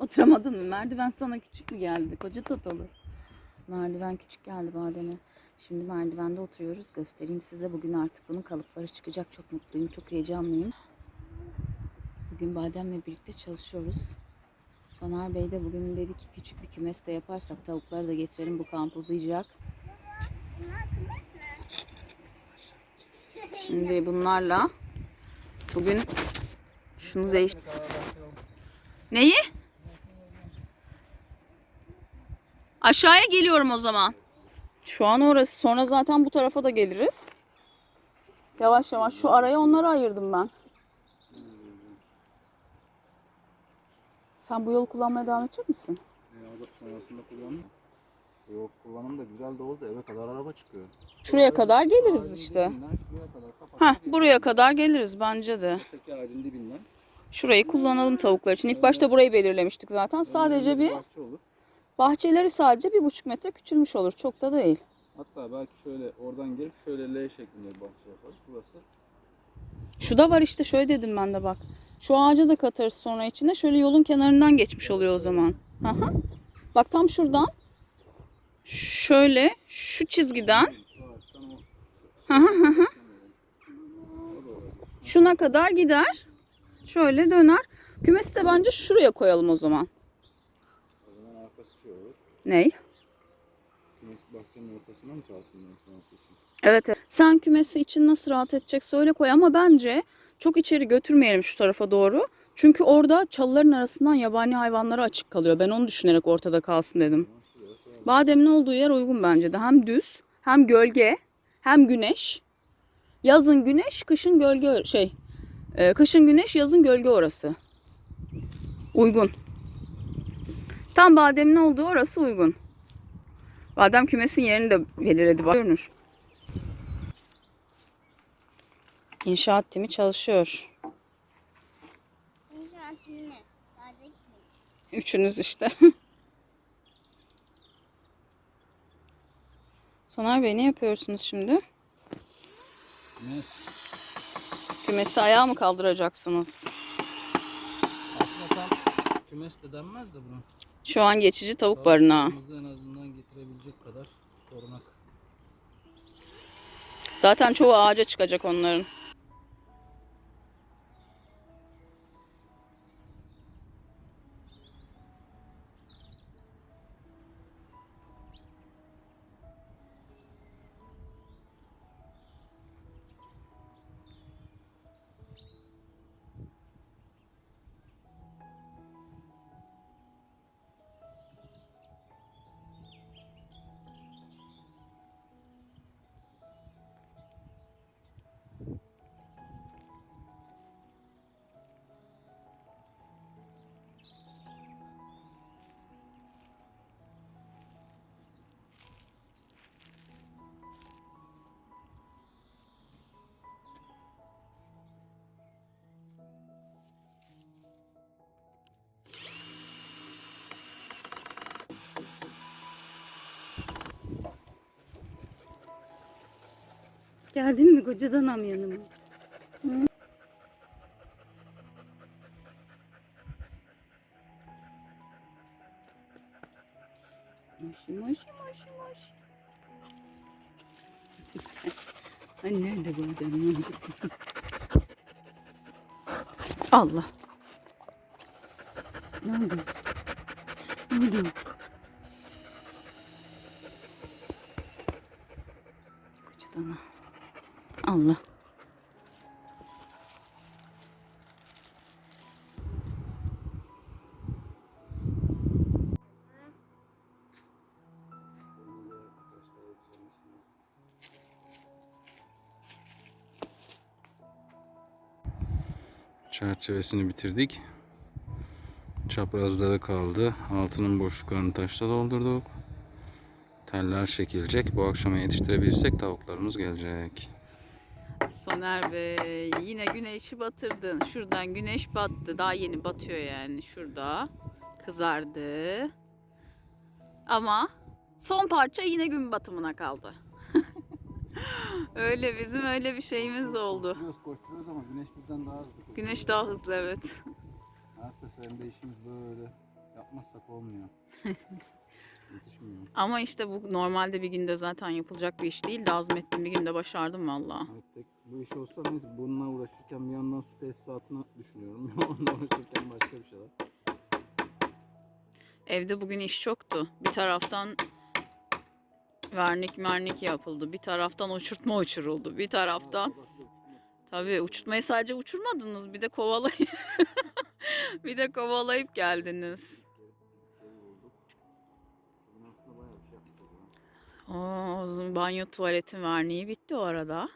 Oturamadın mı? Merdiven sana küçük mü geldi? Koca totalı. Merdiven küçük geldi bademe. Şimdi merdivende oturuyoruz. Göstereyim size. Bugün artık bunun kalıpları çıkacak. Çok mutluyum. Çok heyecanlıyım. Bugün bademle birlikte çalışıyoruz. Soner Bey de bugün dedi ki küçük bir kümes de yaparsak tavukları da getirelim. Bu kamp uzayacak. Şimdi bunlarla bugün şunu değiş... Neyi? Aşağıya geliyorum o zaman. Şu an orası. Sonra zaten bu tarafa da geliriz. Yavaş yavaş şu araya onları ayırdım ben. Sen bu yolu kullanmaya devam edecek misin? Ya sonrasında kullanım. Yok kullanım da güzel de oldu. Eve kadar araba çıkıyor. Şuraya kadar geliriz işte. Heh, buraya kadar geliriz bence de. Öteki ağacın dibinden. Şurayı kullanalım tavuklar için. İlk başta burayı belirlemiştik zaten. Sadece bir. Bahçeleri sadece bir buçuk metre küçülmüş olur. Çok da değil. Hatta belki şöyle oradan gelip şöyle L şeklinde bir bahçe yaparız. Burası Şu da var işte şöyle dedim ben de bak. Şu ağaca da katarız sonra içine. Şöyle yolun kenarından geçmiş oluyor o zaman. Aha. Bak tam şuradan. Şöyle şu çizgiden şuna kadar gider. Şöyle döner. Kümesi de bence şuraya koyalım o zaman. o zaman arkası şey olur. Ney? Kümes bahçenin ortasına mı kalsın sonrası için? Evet, evet. Sen kümesi için nasıl rahat edecekse öyle koy ama bence çok içeri götürmeyelim şu tarafa doğru. Çünkü orada çalıların arasından yabani hayvanlara açık kalıyor. Ben onu düşünerek ortada kalsın dedim. Bademin olduğu yer uygun bence de. Hem düz, hem gölge, hem güneş. Yazın güneş, kışın gölge şey. e, kışın güneş, yazın gölge orası. Uygun. Tam bademin olduğu orası uygun. Badem kümesin yerini de belirledi. Bak, Görünür. İnşaat timi çalışıyor. İnşaatını. Kardeşim. Üçünüz işte. Soner Bey ne yapıyorsunuz şimdi? Kümes. Kümesi ayağa mı kaldıracaksınız? Aslında tam kümes de denmez de buna. Şu an geçici tavuk barınağı. En azından getirebilecek kadar korunak. Zaten çoğu ağaca çıkacak onların. Geldin mi kocadan am yanıma? Moşi moşi moşi moşi. Hani nerede bu adam? Nerede? Allah. Ne oldu? Ne oldu? Kocadan. Allah. Çerçevesini bitirdik. Çaprazları kaldı. Altının boşluklarını taşla doldurduk. Teller çekilecek. Bu akşama yetiştirebilirsek tavuklarımız gelecek. Soner Bey yine güneşi batırdın. Şuradan güneş battı. Daha yeni batıyor yani şurada. Kızardı. Ama son parça yine gün batımına kaldı. öyle bizim öyle bir şeyimiz oldu. Koşturuyoruz koşturuyoruz ama güneş bizden daha hızlı. Güneş daha hızlı evet. Her seferinde işimiz böyle yapmazsak olmuyor. Yetişmiyor. Ama işte bu normalde bir günde zaten yapılacak bir iş değil. de azmettim bir günde başardım valla. Bu iş olsa neyse bununla uğraşırken bir yandan su tesisatını düşünüyorum. Onunla uğraşırken başka bir şeyler. Evde bugün iş çoktu. Bir taraftan vernik mernik yapıldı. Bir taraftan uçurtma uçuruldu. Bir taraftan tabii uçurtmayı sadece uçurmadınız. Bir de kovalayıp bir de kovalayıp geldiniz. Zaman banyo tuvaletin verniği bitti o arada.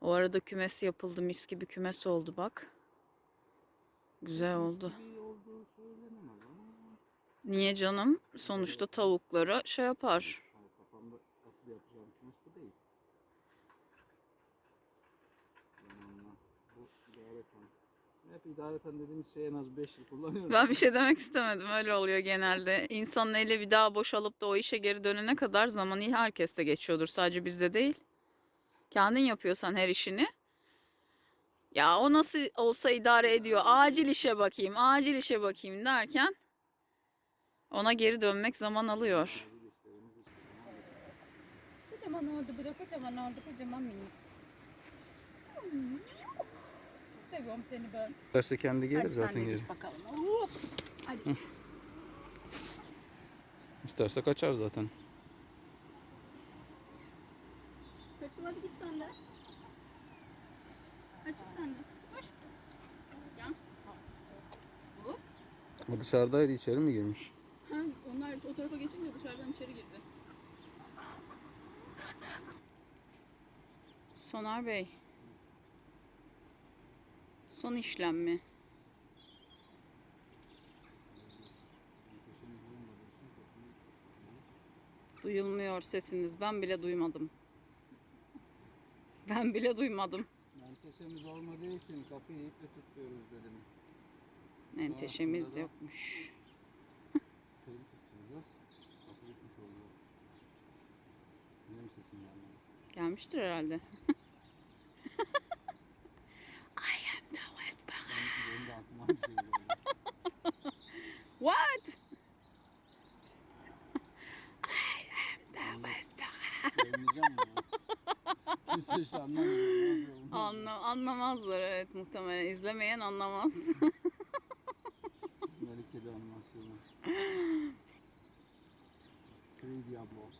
O arada kümes yapıldı. Mis gibi kümes oldu bak. Güzel oldu. Niye canım? Sonuçta tavuklara şey yapar. hani kafamda asıl yapacağım kümes bu değil. Zamanla. Bu idareten. Hep idareten dediğimiz şey en az 5 yıl kullanıyorum. Ben bir şey demek istemedim. Öyle oluyor genelde. İnsanın eli bir daha boşalıp da o işe geri dönene kadar zaman iyi herkeste geçiyordur. Sadece bizde değil. Kendin yapıyorsan her işini. Ya o nasıl olsa idare ediyor. Acil işe bakayım, acil işe bakayım derken ona geri dönmek zaman alıyor. Kocaman oldu bu da kocaman oldu kocaman minik. Çok seviyorum seni ben. Derse kendi gelir Hadi sen zaten de gelir. git bakalım. Hop. Hadi git. İsterse kaçar zaten. Kaçın hadi git sen de. Hadi çık sen de. Koş. Gel. Hop. O dışarıdaydı içeri mi girmiş? Ha, onlar o tarafa geçince dışarıdan içeri girdi. Soner Bey. Son işlem mi? Duyulmuyor sesiniz. Ben bile duymadım. Ben bile duymadım. Menteşemiz olmadığı için kapıyı iple tutuyoruz dedim. Menteşemiz da- yokmuş. Teli tutturacağız. Kapı gitmiş oluyor. Benim sesim gelmiyor. Gelmiştir herhalde. I am the West Sanki benim de aklıma bir şey geldi. What? Yayınlayacağım bunu. Kimse şu anlamıyor. Ne yapıyor bunu? Anla, anlamazlar evet muhtemelen. İzlemeyen anlamaz. Çizmeli kedi animasyonu. 3 Diablo.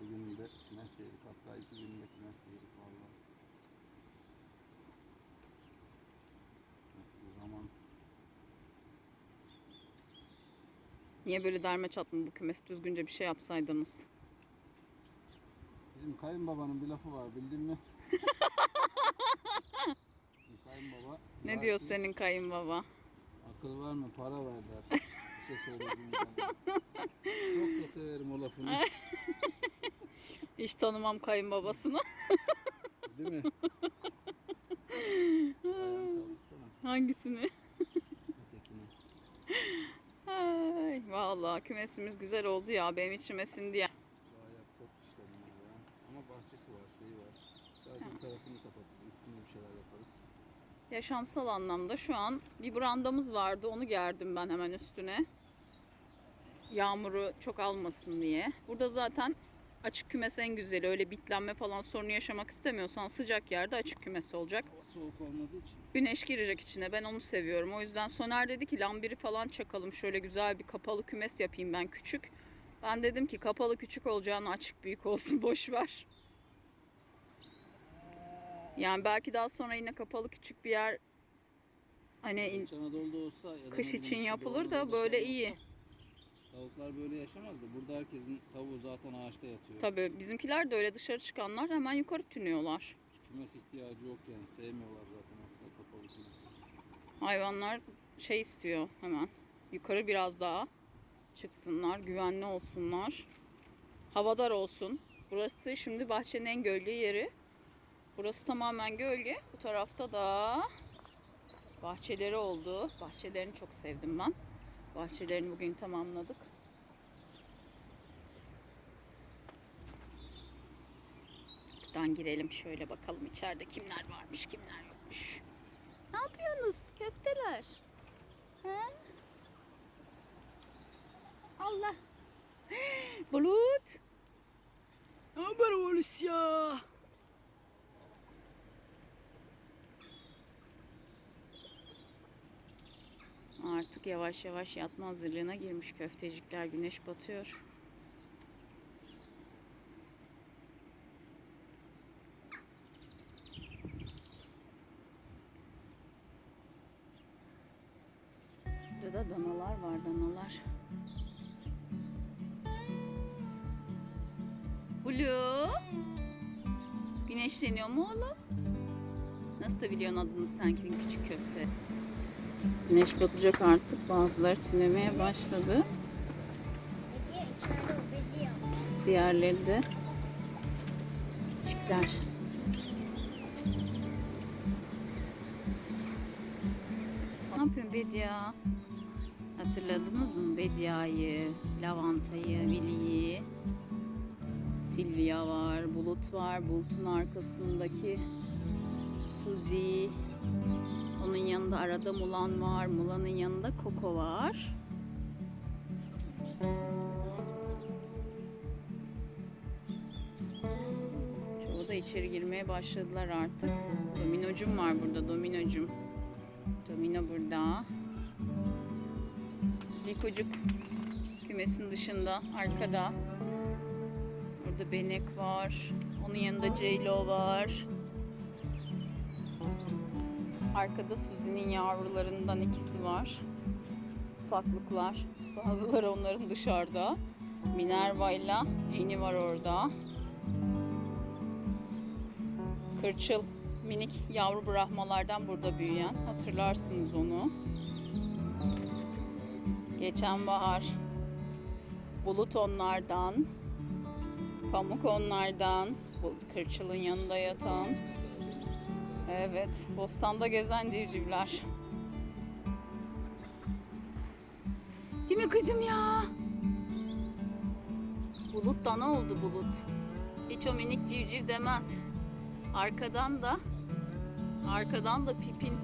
Bugün de yedik. Hatta iki günde kümes yedik valla. Hepsi zaman. Niye böyle derme çatma bu kümes düzgünce bir şey yapsaydınız? Bizim kayınbabanın bir lafı var bildin mi? Bizim Kayınbaba Ne der diyor ki, senin kayınbaba? Akıl var mı para ver der. Bir şey söylediğim zaman. Çok da severim o lafını. Hiç tanımam kayınbabasını. Değil mi? Ayağını kaldırsana. Hangisini? Ötekini. Ay, vallahi kümesimiz güzel oldu ya benim içime sindi ya. Bayağı çok işlerim var ya. Ama bahçesi var, şeyi var. Sadece bir tarafını kapatırız, üstüne bir şeyler yaparız. Yaşamsal anlamda şu an bir brandamız vardı onu gerdim ben hemen üstüne. Yağmuru çok almasın diye. Burada zaten açık kümes en güzeli. Öyle bitlenme falan sorunu yaşamak istemiyorsan sıcak yerde açık kümes olacak. Hava soğuk olmadığı için. Güneş girecek içine. Ben onu seviyorum. O yüzden Soner dedi ki lambiri falan çakalım. Şöyle güzel bir kapalı kümes yapayım ben küçük. Ben dedim ki kapalı küçük olacağını açık büyük olsun boş ver. Yani belki daha sonra yine kapalı küçük bir yer hani in- İç Anadolu'da olsa ya da Kış için yapılır da böyle iyi. olsa Tavuklar böyle yaşamaz da burada herkesin tavuğu zaten ağaçta yatıyor. tabii bizimkiler de öyle dışarı çıkanlar hemen yukarı tünüyorlar. Kümes ihtiyacı yok yani sevmiyorlar zaten aslında kapalı kümesi. Hayvanlar şey istiyor hemen. Yukarı biraz daha çıksınlar, güvenli olsunlar. Havadar olsun. Burası şimdi bahçenin en gölge yeri. Burası tamamen gölge. Bu tarafta da bahçeleri oldu. Bahçelerini çok sevdim ben. Bahçelerini bugün tamamladık. Şuradan girelim şöyle bakalım içeride kimler varmış kimler yokmuş. Ne yapıyorsunuz köfteler? He? Allah. Bulut. Ne haber Polis ya? Artık yavaş yavaş yatma hazırlığına girmiş köftecikler. Güneş batıyor. Burada da danalar var, danalar. Blue. Güneşleniyor mu oğlum? Nasıl da biliyorsun adını sen küçük köfte? Güneş batacak artık. Bazıları tünemeye başladı. Diğerleri de küçükler. Ne yapıyorsun Bedia? Hatırladınız mı Bedia'yı, Lavanta'yı, Vili'yi? Silvia var, Bulut var, Bulut'un arkasındaki Suzi. Onun yanında arada Mulan var, Mulan'ın yanında Koko var. Çoğu da içeri girmeye başladılar artık. Dominocum var burada, dominocum. Domino burada. Likocuk kümesin dışında, arkada. Burada Benek var. Onun yanında Ceylo var. Arkada Suzi'nin yavrularından ikisi var. Ufaklıklar. Bazıları onların dışarıda. Minerva ile Cini var orada. Kırçıl minik yavru brahmalardan burada büyüyen. Hatırlarsınız onu. Geçen bahar bulut onlardan. Pamuk onlardan. Bu kırçılın yanında yatan. Evet, bostanda gezen civcivler. Değil mi kızım ya? Bulut dana oldu bulut. Hiç o minik civciv demez. Arkadan da arkadan da pipin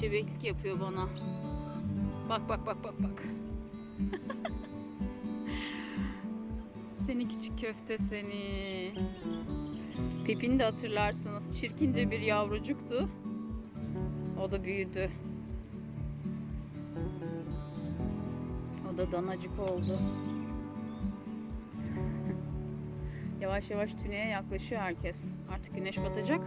şebeklik yapıyor bana. Bak bak bak bak bak. seni küçük köfte seni. Pipin de hatırlarsınız çirkince bir yavrucuktu. O da büyüdü. O da danacık oldu. Yavaş yavaş tüneye yaklaşıyor herkes. Artık güneş batacak.